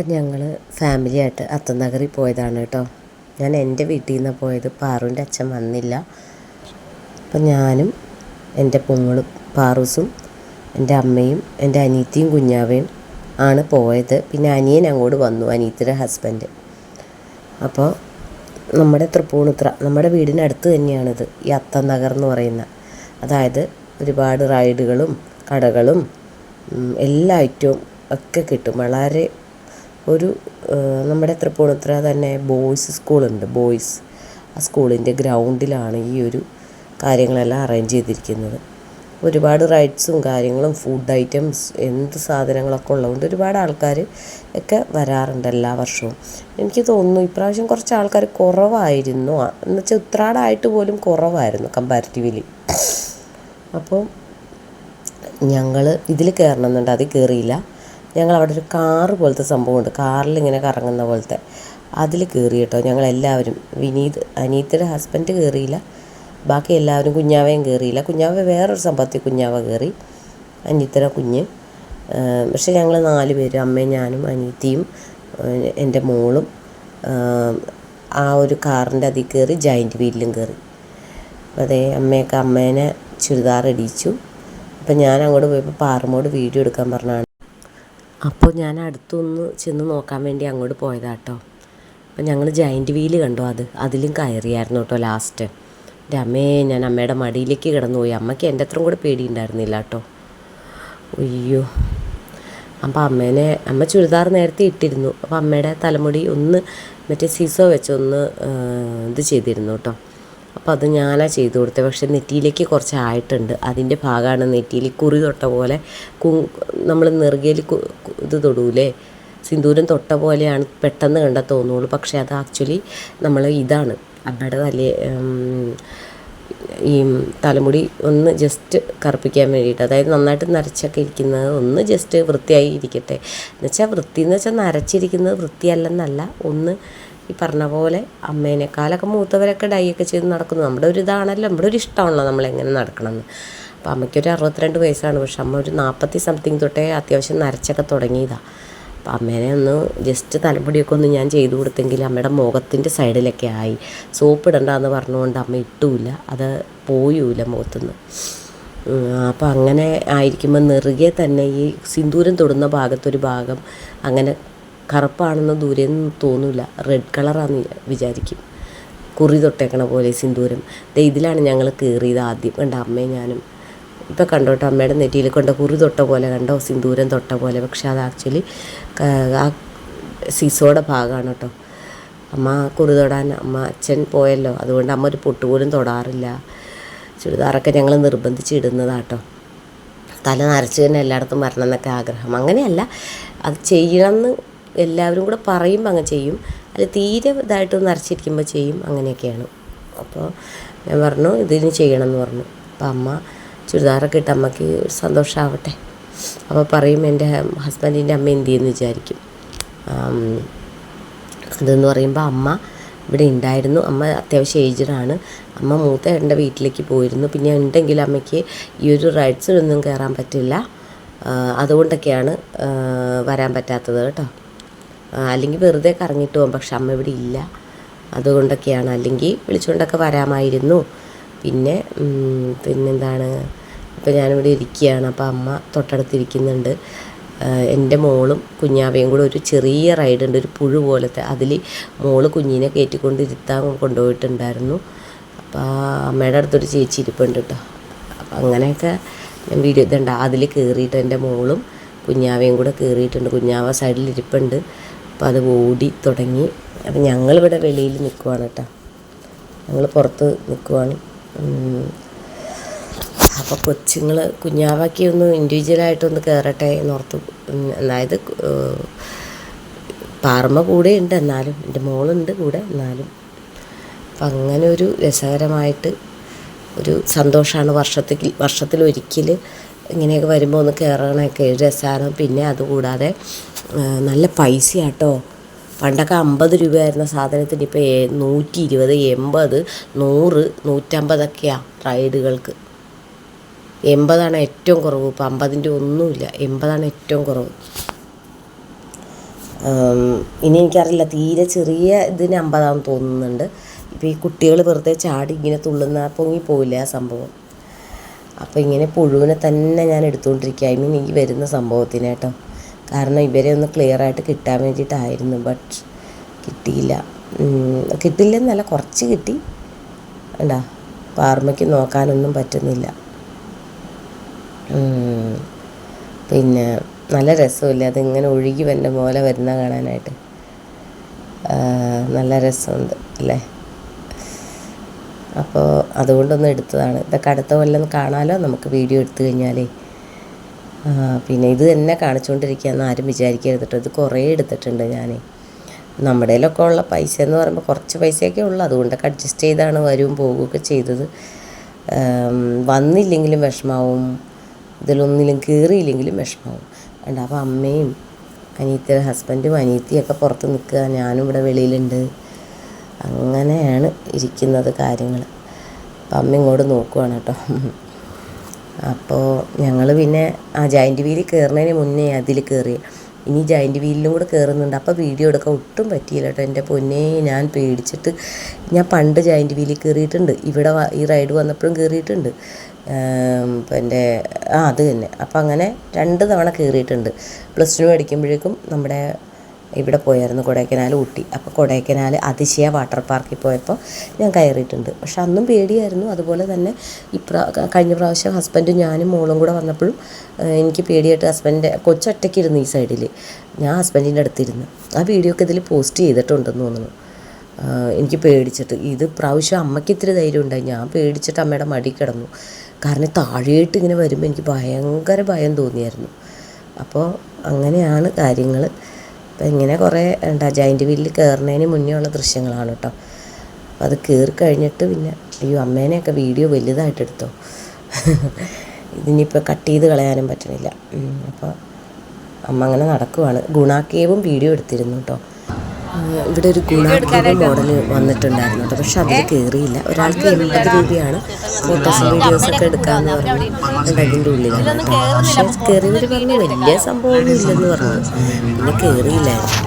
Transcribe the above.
അപ്പം ഞങ്ങൾ ഫാമിലിയായിട്ട് അത്തനഗറിൽ പോയതാണ് കേട്ടോ. ഞാൻ എന്റെ വീട്ടിൽ നിന്ന് പോയത്. പാറുവിന്റെ അച്ഛൻ വന്നില്ല. അപ്പം ഞാനും എന്റെ പൊങ്ങളും പാറൂസും എന്റെ അമ്മയും എന്റെ അനിയത്തിയും കുഞ്ഞാവയും ആണ് പോയത്. പിന്നെ അനിയൻ അങ്ങോട്ട് വന്നു അനിയത്തിയുടെ ഹസ്ബൻഡ്. അപ്പോൾ നമ്മുടെ തൃപ്പൂണിത്ര നമ്മുടെ വീടിനടുത്ത് തന്നെയാണിത് ഈ അത്തനഗർ എന്ന് പറയുന്ന. അതായത് ഒരുപാട് റൈഡുകളും കടകളും എല്ലാ ഐറ്റവും ഒക്കെ കിട്ടും. വളരെ ഒരു നമ്മുടെ തൃപ്പൂണിത്തുറ തന്നെ ബോയ്സ് സ്കൂളുണ്ട് ബോയ്സ് ആ സ്കൂളിന്റെ ഗ്രൗണ്ടിലാണ് ഈ ഒരു കാര്യങ്ങളെല്ലാം അറേഞ്ച് ചെയ്തിരിക്കുന്നത്. ഒരുപാട് റൈഡ്സും കാര്യങ്ങളും ഫുഡ് ഐറ്റംസ് എന്ത് സാധനങ്ങളൊക്കെ ഉള്ളതുകൊണ്ട് ഒരുപാട് ആൾക്കാർ ഒക്കെ വരാറുണ്ട് എല്ലാ വർഷവും. എനിക്ക് തോന്നുന്നു ഇപ്രാവശ്യം കുറച്ച് ആൾക്കാർ കുറവായിരുന്നു. എന്ന് വെച്ചാൽ ഉത്രാടായിട്ട് പോലും കുറവായിരുന്നു കമ്പാരിറ്റീവ്ലി അപ്പോൾ ഞങ്ങൾ ഇതിൽ കയറണമെന്നുണ്ട് അത് കയറിയില്ല ഞങ്ങൾ അവിടെ ഒരു കാറ് പോലത്തെ സംഭവമുണ്ട്. കാറിൽ ഇങ്ങനെ കറങ്ങുന്ന പോലത്തെ. അതിൽ കയറി കേട്ടോ. ഞങ്ങളെല്ലാവരും. വിനീത് അനീത്തിയുടെ ഹസ്ബൻഡ് കയറിയില്ല ബാക്കി എല്ലാവരും കുഞ്ഞാവയും കയറിയില്ല കുഞ്ഞാവ വേറൊരു സംഭവത്തിൽ കുഞ്ഞാവ കയറി അനീത്തിയുടെ കുഞ്ഞ്. പക്ഷേ ഞങ്ങൾ നാല് പേര്. അമ്മയും ഞാനും അനീത്തിയും എന്റെ മോളും ആ, ഒരു കാറിന്റെ അതിൽ കയറി ജോയിന്റ് വീലിലും കയറി അപ്പോൾ അതേ അമ്മയൊക്കെ അമ്മേനെ ചുരിദാർ ഇടിച്ചു. അപ്പം ഞാൻ അങ്ങോട്ട് പോയപ്പോൾ പാറമോട് വീഡിയോ എടുക്കാൻ പറഞ്ഞാണ്. അപ്പോൾ ഞാൻ അടുത്തൊന്ന് ചെന്ന് നോക്കാൻ വേണ്ടി അങ്ങോട്ട് പോയതാട്ടോ അപ്പം ഞങ്ങൾ ജയന്റ് വീൽ കണ്ടു അത്. അതിലും കയറിയായിരുന്നു കേട്ടോ ലാസ്റ്റ് എന്റെ അമ്മയെ ഞാൻ അമ്മയുടെ മടിയിലേക്ക് കിടന്നുപോയി. അമ്മയ്ക്ക് എന്റെ അത്രയും കൂടെ പേടിയുണ്ടായിരുന്നില്ല കേട്ടോ അയ്യോ. അപ്പോൾ അമ്മേനെ അമ്മ ചുരിദാർ നേരത്തെ ഇട്ടിരുന്നു. അപ്പോൾ അമ്മയുടെ തലമുടി ഒന്ന് മറ്റേ സീസോ വെച്ചൊന്ന് ഇത് ചെയ്തിരുന്നു കേട്ടോ അപ്പോൾ അത് ഞാനാ ചെയ്തു കൊടുത്തത് പക്ഷെ നെറ്റിയിലേക്ക് കുറച്ച് ആയിട്ടുണ്ട് അതിന്റെ ഭാഗമാണ് നെറ്റിയിൽ കുറി തൊട്ട പോലെ കു നമ്മൾ നെറുകയിൽ ഇത് തൊടൂലേ? സിന്ദൂരം തൊട്ട പോലെയാണ് പെട്ടെന്ന് കണ്ടാൽ തോന്നുള്ളൂ. പക്ഷേ അത് ആക്ച്വലി നമ്മൾ ഇതാണ്. അമ്മയുടെ തലേ ഈ തലമുടി ഒന്ന് ജസ്റ്റ് കറുപ്പിക്കാൻ വേണ്ടിയിട്ട്. അതായത് നന്നായിട്ട് നരച്ചൊക്കെ ഇരിക്കുന്നത് ഒന്ന് ജസ്റ്റ് വൃത്തിയായി ഇരിക്കട്ടെ. എന്നുവെച്ചാൽ വൃത്തി എന്ന് വെച്ചാൽ നരച്ചിരിക്കുന്നത് വൃത്തിയല്ലെന്നല്ല. ഒന്ന് ഈ പറഞ്ഞ പോലെ അമ്മേനേക്കാളൊക്കെ മൂത്തവരൊക്കെ ഡൈ ഒക്കെ ചെയ്ത് നടക്കുന്നു നമ്മുടെ ഒരു ഇതാണല്ലോ നമ്മുടെ ഒരു ഇഷ്ടമാണല്ലോ നമ്മളെങ്ങനെ നടക്കണമെന്ന്. അപ്പോൾ അമ്മയ്ക്കൊരു അറുപത്തിരണ്ട് വയസ്സാണ് പക്ഷെ അമ്മ ഒരു നാൽപ്പത്തി സംതിങ് തൊട്ടേ അത്യാവശ്യം നരച്ചൊക്കെ തുടങ്ങിയതാണ് അപ്പം അമ്മേനെ ഒന്ന് ജസ്റ്റ് തലമുടിയൊക്കെ ഒന്ന് ഞാൻ ചെയ്തു കൊടുത്തെങ്കിൽ അമ്മയുടെ മുഖത്തിന്റെ സൈഡിലൊക്കെ ആയി. സോപ്പ് ഇടണ്ടെന്ന് പറഞ്ഞുകൊണ്ട് അമ്മ ഇട്ടൂല അത് പോയൂല മുഖത്തുനിന്ന്. അപ്പം അങ്ങനെ ആയിരിക്കുമ്പോൾ നെറുകെ തന്നെ ഈ സിന്ദൂരം തൊടുന്ന ഭാഗത്തൊരു ഭാഗം അങ്ങനെ കറുപ്പാണെന്ന് ദൂരെ നിന്ന് തോന്നില്ല റെഡ് കളറാന്ന് വിചാരിക്കും. കുറി തൊട്ടേക്കണ പോലെ സിന്ദൂരം. ഇതിലാണ് ഞങ്ങൾ കയറിയത് ആദ്യം. കണ്ട അമ്മയും ഞാനും. ഇപ്പം കണ്ടോട്ടോ അമ്മയുടെ നെറ്റിയിൽ കൊണ്ട കുറി തൊട്ട പോലെ കണ്ടോ സിന്ദൂരം തൊട്ട പോലെ. പക്ഷെ അത് ആക്ച്വലി ആ സീസോയുടെ ഭാഗമാണ് കേട്ടോ അമ്മ കുറി തൊടാൻ അമ്മ അച്ഛൻ പോയല്ലോ. അതുകൊണ്ട് അമ്മ ഒരു പൊട്ട് പോലും തൊടാറില്ല. ചുരിദാറൊക്കെ ഞങ്ങൾ നിർബന്ധിച്ച് ഇടുന്നതാട്ടോ തല നരച്ച് തന്നെ എല്ലായിടത്തും വരണം എന്നൊക്കെ ആഗ്രഹം. അങ്ങനെയല്ല. അത് ചെയ്യണമെന്ന് എല്ലാവരും കൂടെ പറയുമ്പോൾ അങ്ങ് ചെയ്യും. അല്ല തീരെ ഇതായിട്ടൊന്ന് അരച്ചിരിക്കുമ്പോൾ ചെയ്യും. അങ്ങനെയൊക്കെയാണ്. അപ്പോൾ ഞാൻ പറഞ്ഞു ഇതിന് ചെയ്യണം എന്ന് പറഞ്ഞു. അപ്പം അമ്മ ചുരിദാറൊക്കെ ഇട്ട് അമ്മയ്ക്ക് സന്തോഷമാവട്ടെ അപ്പോൾ പറയും എന്റെ ഹസ്ബൻഡിന്റെ അമ്മ എന്ത് ചെയ്യുമെന്ന് വിചാരിക്കും. അതെന്ന് പറയുമ്പോൾ അമ്മ ഇവിടെ ഉണ്ടായിരുന്നു അമ്മ അത്യാവശ്യം ഏജ്ഡാണ് അമ്മ മൂത്ത ഏട്ടന്റെ വീട്ടിലേക്ക് പോയിരുന്നു. പിന്നെ ഉണ്ടെങ്കിൽ അമ്മയ്ക്ക് ഈ ഒരു റൈഡ്സിലൊന്നും കയറാൻ പറ്റില്ല. അതുകൊണ്ടൊക്കെയാണ് വരാൻ പറ്റാത്തത് കേട്ടോ. അല്ലെങ്കിൽ വെറുതെ കറങ്ങിട്ട് പോകും. പക്ഷെ അമ്മ ഇവിടെ ഇല്ല. അതുകൊണ്ടൊക്കെയാണ്. അല്ലെങ്കിൽ വിളിച്ചുകൊണ്ടൊക്കെ വരാമായിരുന്നു. പിന്നെ പിന്നെന്താണ്? ഇപ്പം ഞാനിവിടെ ഇരിക്കുകയാണ്. അപ്പോൾ അമ്മ തൊട്ടടുത്തിരിക്കുന്നുണ്ട്. എന്റെ മോളും കുഞ്ഞാവയും കൂടെ ഒരു ചെറിയ റൈഡ് ഉണ്ട്. ഒരു പുഴു പോലത്തെ. അതിൽ മോൾ കുഞ്ഞിനെ കയറ്റിക്കൊണ്ട് ഇരുത്താൻ കൊണ്ടുപോയിട്ടുണ്ടായിരുന്നു അപ്പോൾ അമ്മയുടെ അടുത്തൊരു ചേച്ചി ഇരിപ്പുണ്ട് കേട്ടോ. അപ്പം അങ്ങനെയൊക്കെ ഞാൻ വീഡിയോ ഇതുണ്ട്. അതിൽ കയറിയിട്ട് എന്റെ മോളും കുഞ്ഞാവയും കൂടെ കയറിയിട്ടുണ്ട്. കുഞ്ഞാവ സൈഡിൽ ഇരിപ്പുണ്ട്. അപ്പോൾ അത് ഓടി തുടങ്ങി. അപ്പം ഞങ്ങളിവിടെ വെളിയിൽ നിൽക്കുവാണ് കേട്ടോ. ഞങ്ങൾ പുറത്ത് നിൽക്കുവാണ്. അപ്പോൾ കൊച്ചുങ്ങൾ കുഞ്ഞാവാക്കി ഒന്ന് ഇൻഡിവിജ്വലായിട്ടൊന്ന് കയറട്ടെ എന്നോർത്ത് അതായത് പാർമ കൂടെ ഉണ്ട് എന്നാലും എന്റെ മോളുണ്ട് കൂടെ എന്നാലും. അപ്പം അങ്ങനെ ഒരു രസകരമായിട്ട് ഒരു സന്തോഷമാണ് വർഷത്തിൽ വർഷത്തിലൊരിക്കൽ ഇങ്ങനെയൊക്കെ വരുമ്പോൾ ഒന്ന് കയറണമൊക്കെ ഒരു രസമാണ് പിന്നെ അതുകൂടാതെ നല്ല നല്ല പൈസയാട്ടോ. പണ്ടൊക്കെ അമ്പത് രൂപയായിരുന്ന സാധനത്തിന് ഇപ്പോൾ നൂറ്റി ഇരുപത് എൺപത് നൂറ് നൂറ്റമ്പതൊക്കെയാണ് റൈഡുകൾക്ക്. എൺപതാണ് ഏറ്റവും കുറവ്. ഇപ്പം അമ്പതിന്റെ ഒന്നുമില്ല. എൺപതാണ് ഏറ്റവും കുറവ്. ഇനി എനിക്കറിയില്ല. തീരെ ചെറിയ ഇതിന് അമ്പതാണെന്ന് തോന്നുന്നുണ്ട്. ഇപ്പോൾ ഈ കുട്ടികൾ വെറുതെ ചാടി ഇങ്ങനെ തുള്ളുന്ന പൊങ്ങി പോവില്ല ആ സംഭവം? അപ്പോൾ ഇങ്ങനെ പുഴുവിനെ തന്നെ ഞാൻ എടുത്തുകൊണ്ടിരിക്കുക ഐ മീൻ ഈ വരുന്ന സംഭവത്തിന് കേട്ടോ. കാരണം ഇവരെ ഒന്ന് ക്ലിയർ ആയിട്ട് കിട്ടാൻ വേണ്ടിയിട്ടായിരുന്നു ബട്ട് കിട്ടിയില്ല. കിട്ടില്ല കിട്ടില്ലെന്നല്ല കുറച്ച് കിട്ടി. ഉണ്ടാ പാർമയ്ക്ക് നോക്കാനൊന്നും പറ്റുന്നില്ല. പിന്നെ നല്ല രസമില്ല അതിങ്ങനെ ഒഴുകി വന്ന പോലെ വരുന്ന കാണാനായിട്ട്. നല്ല രസമുണ്ട് അല്ലേ? അപ്പോൾ അതുകൊണ്ടൊന്ന് എടുത്തതാണ്. ഇതൊക്കെ അടുത്ത കൊല്ലം കാണാലോ? നമുക്ക് വീഡിയോ എടുത്തു കഴിഞ്ഞാലേ. പിന്നെ ഇത് തന്നെ കാണിച്ചുകൊണ്ടിരിക്കുകയെന്ന് ആരും വിചാരിക്കരുത് ഇത് കുറേ എടുത്തിട്ടുണ്ട് ഞാൻ നമ്മുടെ ഉള്ള പൈസ എന്ന് പറയുമ്പോൾ കുറച്ച് പൈസയൊക്കെ ഉള്ളൂ. അതുകൊണ്ടൊക്കെ അഡ്ജസ്റ്റ് ചെയ്താണ് വരും പോവുകയൊക്കെ ചെയ്തത്. വന്നില്ലെങ്കിലും വിഷമാവും. ഇതിലൊന്നിലും കീറിയില്ലെങ്കിലും വിഷമാവും. ഉണ്ടാവും അപ്പോൾ അമ്മയും അനിയത്തിയുടെ ഹസ്ബൻഡും അനിയത്തിയൊക്കെ പുറത്ത് നിൽക്കുക. ഞാനും ഇവിടെ വെളിയിലുണ്ട്. അങ്ങനെയാണ് ഇരിക്കുന്നത് കാര്യങ്ങൾ അപ്പം അമ്മ ഇങ്ങോട്ട് നോക്കുവാണ് കേട്ടോ. അപ്പോൾ ഞങ്ങൾ പിന്നെ ആ ജയന്റ് വീലിൽ കയറുന്നതിന് മുന്നേ അതിൽ കയറി ഇനി ജയന്റ് വീലിലും കൂടെ കയറുന്നുണ്ട് അപ്പോൾ വീഡിയോ എടുക്കാൻ ഒട്ടും പറ്റിയില്ല കേട്ടോ. എന്റെ പൊന്നെ ഞാൻ പേടിച്ചിട്ട് ഞാൻ പണ്ട് ജയന്റ് വീലിൽ കയറിയിട്ടുണ്ട് ഇവിടെ ഈ റൈഡ് വന്നപ്പോഴും കയറിയിട്ടുണ്ട് എന്റെ ആ അത് തന്നെ. അപ്പം അങ്ങനെ രണ്ട് തവണ കയറിയിട്ടുണ്ട് പ്ലസ് ടു പഠിക്കുമ്പോഴേക്കും നമ്മുടെ ഇവിടെ പോയായിരുന്നു കൊടൈക്കനാൽ ഊട്ടി. അപ്പോൾ കൊടൈക്കനാൽ അതിശയ വാട്ടർ പാർക്കിൽ പോയപ്പോൾ ഞാൻ കയറിയിട്ടുണ്ട്. പക്ഷെ അന്നും പേടിയായിരുന്നു. അതുപോലെ തന്നെ ഇപ്രാ കഴിഞ്ഞ പ്രാവശ്യം ഹസ്ബൻഡും ഞാനും മോളും കൂടെ വന്നപ്പോഴും എനിക്ക് പേടിയായിട്ട് ഹസ്ബൻഡിന്റെ കൊച്ചൊറ്റയ്ക്ക് ഇരുന്നു ഈ സൈഡിൽ. ഞാൻ ഹസ്ബൻഡിന്റെ അടുത്തിരുന്നു. ആ വീഡിയോ ഒക്കെ ഇതിൽ പോസ്റ്റ് ചെയ്തിട്ടുണ്ടെന്ന് തോന്നുന്നു. എനിക്ക് പേടിച്ചിട്ട്. ഇത് പ്രാവശ്യം അമ്മയ്ക്ക് ഇത്തിരി ധൈര്യം ഉണ്ടായി. ഞാൻ പേടിച്ചിട്ട് അമ്മയുടെ മടി കിടന്നു. കാരണം താഴേട്ട് ഇങ്ങനെ വരുമ്പോൾ എനിക്ക് ഭയങ്കര ഭയം തോന്നിയായിരുന്നു. അപ്പോൾ അങ്ങനെയാണ് കാര്യങ്ങൾ. അപ്പം ഇങ്ങനെ കുറേ എന്താ ജൈന്റ് വീലിൽ കയറുന്നതിന് മുന്നേ ഉള്ള ദൃശ്യങ്ങളാണ് കേട്ടോ അപ്പോൾ അത് കയറി കഴിഞ്ഞിട്ട് പിന്നെ അയ്യോ അമ്മേനെയൊക്കെ വീഡിയോ വലുതായിട്ട് എടുത്തോ? ഇതിനിപ്പോൾ കട്ട് ചെയ്ത് കളയാനും പറ്റണില്ല. അപ്പോൾ അമ്മ അങ്ങനെ നടക്കുവാണ്. ഗുണാക്കേവും വീഡിയോ എടുത്തിരുന്നു കേട്ടോ ഇവിടെ ഒരു ഗുണാത്മക മോഡൽ വന്നിട്ടുണ്ടായിരുന്നു കേട്ടോ. പക്ഷെ അതിൽ കയറിയില്ല ഒരാൾക്ക് എൺപത് രൂപയാണ് ഫോട്ടോസും വീഡിയോസൊക്കെ എടുക്കാമെന്ന് പറഞ്ഞു അതിന്റെ ഉള്ളിലാണ്. കേട്ടോ. പക്ഷെ കയറിയവർ പറഞ്ഞു വലിയ സംഭവമൊന്നും ഇല്ലെന്ന് പറഞ്ഞു. പിന്നെ കയറിയില്ലായിരുന്നു